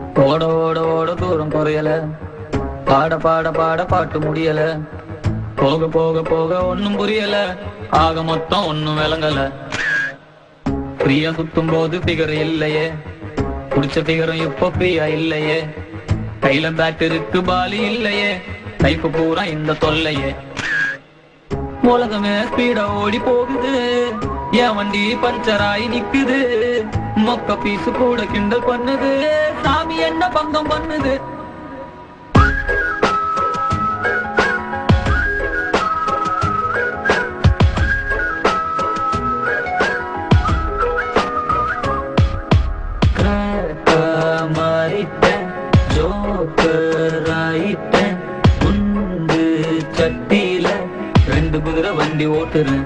ஓட ஓட ஓட தூரம் குறையல. பாட பாட பாட பாட்டு முடியல. போக போக போக ஒன்னும் புரியல. ஆக மொத்தம் ஒண்ணும் விளங்கல. பிரியா சுத்தும் போது பிகர் இல்லையே. குடிச்ச பிகரும் இப்போ பிரியா இல்லையே. கையில பேட் இருக்கு பாலி இல்லையே. கைப்பு பூரா இந்த தொல்லையே. உலகமே ஸ்பீடா ஓடி போகுது என் வண்டி பஞ்சராயி நிக்குது. மொக்க பீசு கூட கிண்டல் பண்ணுது. சாமி என்ன பங்கம் பண்ணுது? கிராக்க மாறிட்டேன். ஜோக்கர் ஆயிட்டேன் குண்டு சட்டியில ரெண்டு குதிரை வண்டி ஓட்டுறேன்.